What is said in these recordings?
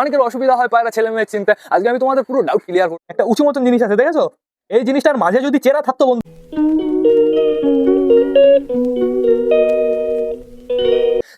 অনেকের অসুবিধা হয় পায়রা ছেলে মেয়ের চিন্তা। আজকে আমি তোমাদের পুরো ডাউট ক্লিয়ার করব। একটা উঁচু মতন জিনিস আছে, দেখেছ? এই জিনিসটার মাঝে যদি চেরা থাকতো বন্ধু।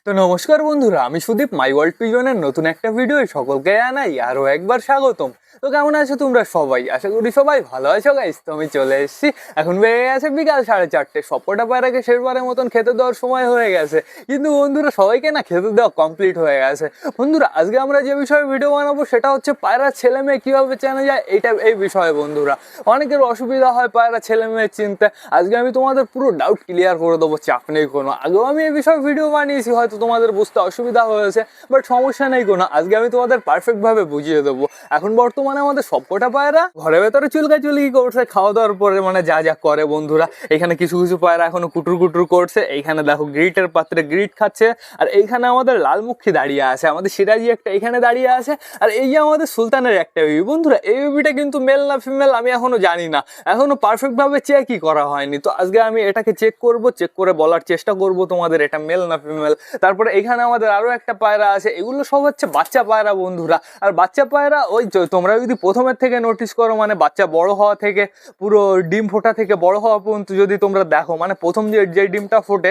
তো নমস্কার বন্ধুরা, আমি সুদীপ মাই ওয়ার্ল্ড পিজনের নতুন একটা ভিডিও সকলকে জানাই আরও একবার স্বাগতম। তো কেমন আছো তোমরা সবাই? আশা করি সবাই ভালো আছো গাইস তো আমি চলে এসেছি। এখন বেড়ে গেছে বিকাল সাড়ে চারটে। সবকটা পায়রাকে শেষবারের মতন খেতে দেওয়ার সময় হয়ে গেছে। কিন্তু বন্ধুরা, সবাইকে না খেতে দেওয়া কমপ্লিট হয়ে গেছে। বন্ধুরা, আজকে আমরা যে বিষয়ে ভিডিও বানাবো, সেটা হচ্ছে পায়রা ছেলে মেয়ে কীভাবে চেনা যায়, এটা এই বিষয়ে বন্ধুরা। অনেকের অসুবিধা হয় পায়রা ছেলে মেয়ের চিনতে। আজকে আমি তোমাদের পুরো ডাউট ক্লিয়ার করে দেবো, চাপ নেই কোনো। আগেও আমি এই বিষয়ে ভিডিও বানিয়েছি, হয়তো তোমাদের বুঝতে অসুবিধা হয়েছে বাট সমস্যা নেই কোনো। আজকে আমি তোমাদের পারফেক্টভাবে বুঝিয়ে দেবো। এখন বর্তমানে আমাদের সবকটা পায়রা ঘরের ভেতরে চুলকা চুলকি করছে, খাওয়া দাওয়ার পরে মানে যা যা করে বন্ধুরা। এখানে কিছু কিছু পায়রা এখনও কুটুর কুটুর করছে, এইখানে দেখো গ্রিটের পাত্রে গ্রিট খাচ্ছে, আর এইখানে আমাদের লালমুখী দাঁড়িয়ে আছে, আমাদের সিরাজি একটা এখানে দাঁড়িয়ে আছে, আর এই যে আমাদের সুলতানের একটা বেবি বন্ধুরা, এই বেবিটা কিন্তু মেল না ফিমেল আমি এখনও জানি না। এখনও পারফেক্ট ভাবে চেকই করা হয়নি। তো আজকে আমি এটাকে চেক করব চেক করে বলার চেষ্টা করব তোমাদের, এটা মেল না ফিমেল তারপরে এখানে আমাদের আরও একটা পায়রা আছে, এগুলো সব হচ্ছে বাচ্চা পায়রা বন্ধুরা। আর বাচ্চা পায়রা, ওই যে- তোমরা যদি প্রথমের থেকে নোটিস করো মানে বাচ্চা বড় হওয়া থেকে, পুরো ডিম ফোটা থেকে বড় হওয়া পর্যন্ত যদি তোমরা দেখো মানে প্রথম যে যে ডিমটা ফোটে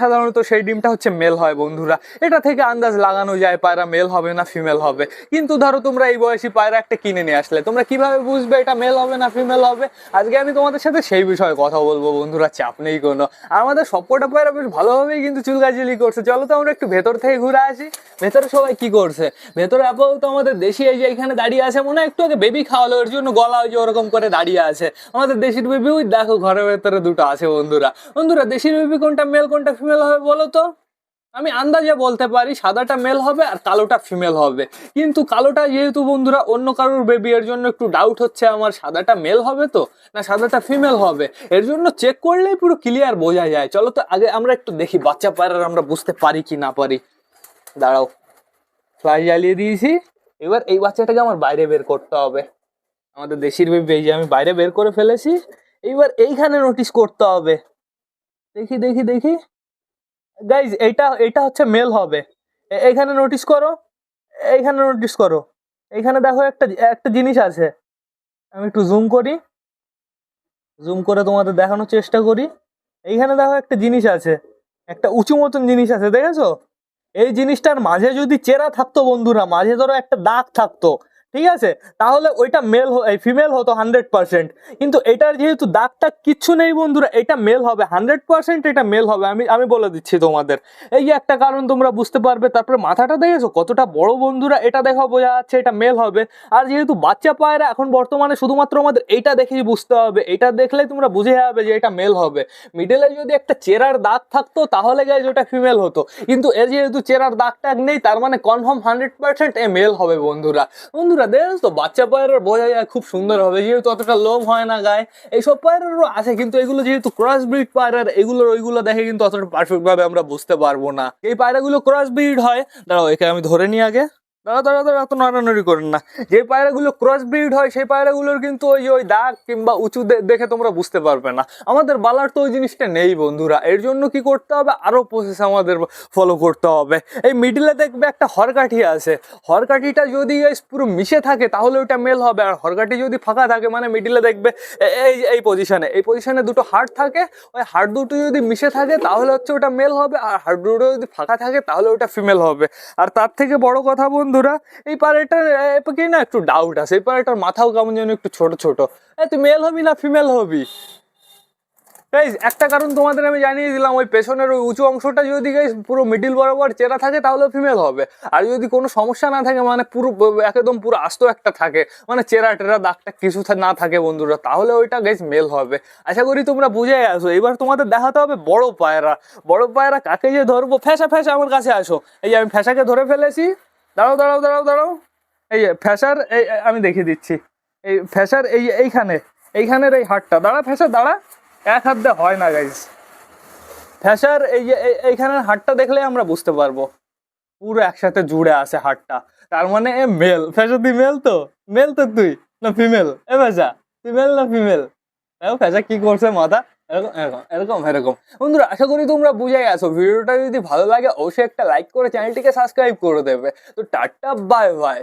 সাধারণত সেই ডিমটা হচ্ছে মেল হয় বন্ধুরা। এটা থেকে আন্দাজ লাগানো যায় পায়রা মেল হবে না ফিমেল হবে। কিন্তু ধরো তোমরা এই বয়সী পায়রা একটা কিনে নিয়ে আসলে, তোমরা কীভাবে বুঝবে এটা মেল হবে না ফিমেল হবে? আজকে আমি তোমাদের সাথে সেই বিষয়ে কথা বলব বন্ধুরা, চাপ নেই কোনো। আমাদের সবকটা পায়রা বেশ ভালোভাবেই কিন্তু চুলকাচুলি করছে। চলো তো আমরা একটু ভেতর থেকে ঘুরে আসি। ভেতরে সবাই কি করছে? ভেতরে আপাতত আমাদের দেশি এই যে এখানে দাঁড়িয়ে আছে মনে হয় একটু আগে বেবি খাওয়ালো, ওর জন্য গলা ওই যে ওরকম করে দাঁড়িয়ে আছে। আমাদের দেশির বেবি ওই দেখো ঘরের ভেতরে দুটো আছে বন্ধুরা। বন্ধুরা দেশির বেবি কোনটা মেল কোনটা ফিমেল হবে বলো তো? আমি আন্দাজে বলতে পারি, সাদাটা মেল হবে আর কালোটা ফিমেল হবে। কিন্তু কালোটা যেহেতু বন্ধুরা, অন্য কারোর বেবি এর জন্য একটু ডাউট হচ্ছে, আমার সাদাটা মেল হবে তো? না, সাদাটা ফিমেল হবে? এর জন্য চেক করলেই পুরো ক্লিয়ার বোঝা যায়। চলো তো, আগে আমরা একটু দেখি, বাচ্চা পায়রার আমরা বুঝতে পারি কি না পারি। দাঁড়াও। ফ্লাই জ্বালিয়ে দিয়েছি। এবার এই বাচ্চাটাকে আমার বাইরে বের করতে হবে। আমাদের দেশির বেবি এই যে আমি বাইরে বের করে ফেলেছি এইবার এইখানে নোটিস করতে হবে। দেখি দেখি দেখি। গাইজ এইটা এটা হচ্ছে মেল হবে। এইখানে নোটিস করো, এইখানে নোটিস করো। এইখানে দেখো একটা একটা জিনিস আছে। আমি একটু জুম করি। জুম করে তোমাদের দেখানোর চেষ্টা করি। এইখানে দেখো একটা জিনিস আছে। একটা উঁচু মতন জিনিস আছে, দেখেছ? এই জিনিসটার মাঝে যদি চেরা থাকতো বন্ধুরা মাঝে ধরো একটা দাগ থাকতো ঠিক আছে? তাহলে ওইটা মেল এই ফিমেল হতো হান্ড্রেড পার্সেন্ট কিন্তু এটার যেহেতু দাগটা কিচ্ছু নেই বন্ধুরা, এটা মেল হবে হান্ড্রেড পার্সেন্ট এটা মেল হবে। আমি আমি বলে দিচ্ছি তোমাদের। এই একটা কারণ তোমরা বুঝতে পারবে, তারপরে মাথাটা দেখেছ? কতটা বড় বন্ধুরা, এটা দেখা, বোঝা যাচ্ছে এটা মেল হবে। আর যেহেতু বাচ্চা পায়রা, এখন বর্তমানে শুধুমাত্র আমাদের এইটা দেখেই বুঝতে হবে। এটা দেখলেই তোমরা বুঝে যাবে যে এটা মেল হবে। মিডলে যদি একটা চেরার দাগ থাকতো, তাহলে গাইজ ওটা ফিমেল হতো। কিন্তু এর যেহেতু চেরার দাগ টাগ নেই, তার মানে confirm hundred percent a male হবে বন্ধুরা। বন্ধুরা দেখেছ তো, বাচ্চা পায়রার বোঝা যায় খুব সুন্দর হবে, যেহেতু অতটা লোম হয় না গায়ে। এইসব পায়রারও আছে, কিন্তু এগুলো যেহেতু ক্রস ব্রিড পায়রার, এগুলোর ওইগুলো দেখে কিন্তু অতটা পারফেক্ট ভাবে আমরা বুঝতে পারব না। এই পায়রাগুলো ক্রস ব্রিড হয়, দাঁড়াও, একে আমি ধরে নিই আগে। দাঁড়া দাঁড়া দাঁড়া, এত নড়ানড়ি করেন না। যে পায়রাগুলো ক্রস ব্রিড হয়, সেই পায়রাগুলোর কিন্তু ওই ওই দাগ কিংবা উঁচু দেখে তোমরা বুঝতে পারবে না। আমাদের বালার তো ওই জিনিসটা নেই বন্ধুরা। এর জন্য কি করতে হবে? আরও প্রসেস আমাদের ফলো করতে হবে। এই মিডিলে দেখবে একটা হরকাঠি আছে। হরকাঠিটা যদি পুরো মিশে থাকে, তাহলে ওটা মেল হবে। আর হরকাঠি যদি ফাঁকা থাকে মানে মিডিলে দেখবে এই এই পজিশনে এই পজিশনে দুটো হার্ট থাকে। ওই হার্ট দুটো যদি মিশে থাকে, তাহলে হচ্ছে ওটা মেল হবে। আর হার্ট দুটো যদি ফাঁকা থাকে, তাহলে ওটা ফিমেল হবে। আর তার থেকে বড় কথা বন্ধুরা, এই পাড়েটার কি না একটু ডাউট আছে, এই পাড়েটার মাথাও কেমন যেন একটু ছোট ছোট। তুই মেল হবি না ফিমেল হবি? গাইজ একটা কারণ তোমাদের আমি জানিয়ে দিলাম, ওই পেছনের ওই উঁচু অংশটা যদি গাইজ পুরো মিডিল বরাবর চেরা থাকে, তাহলে ফিমেল হবে। আর যদি কোনো সমস্যা না থাকে মানে পুরো, একদম পুরো আস্ত একটা থাকে মানে চেরা টেরা দাগটা কিছু না থাকে বন্ধুরা, তাহলে ওইটা গাইজ মেল হবে। আশা করি তোমরা বুঝে আসো এবার তোমাদের দেখাতে হবে বড় পায়রা। বড় পায়রা কাকে যে ধরবো? ফ্যাসা ফ্যাসা আমার কাছে আসো। এই যে আমি ফ্যাসাকে ধরে ফেলেছি। দাঁড়াও দাঁড়াও দাঁড়াও দাঁড়াও। এই ফ্যাসার এই আমি দেখিয়ে দিচ্ছি। এই ফ্যাসার এই এইখানে, এইখানের এই হাটটা। দাঁড়া ফ্যাসা দাঁড়া। এক হাত হয় না গাইজ ফ্যাসার এই এইখানের হাটটা দেখলে আমরা বুঝতে পারব। পুরো একসাথে জুড়ে আছে হাটটা। তার মানে এ মেল ফ্যাসা তুই মেল তো? মেল তো তুই? না ফিমেল এ ফ্যাসা তুই মেল না ফিমেল ফ্যাসা কি করছে মাথা? এরকম এরকম বন্ধুরা, আশা করি তোমরা বুঝে গেছো। ভিডিওটা যদি ভালো লাগে, অবশ্যই একটা লাইক করে চ্যানেলটিকে সাবস্ক্রাইব করে দেবে। তো টাটা বাই বাই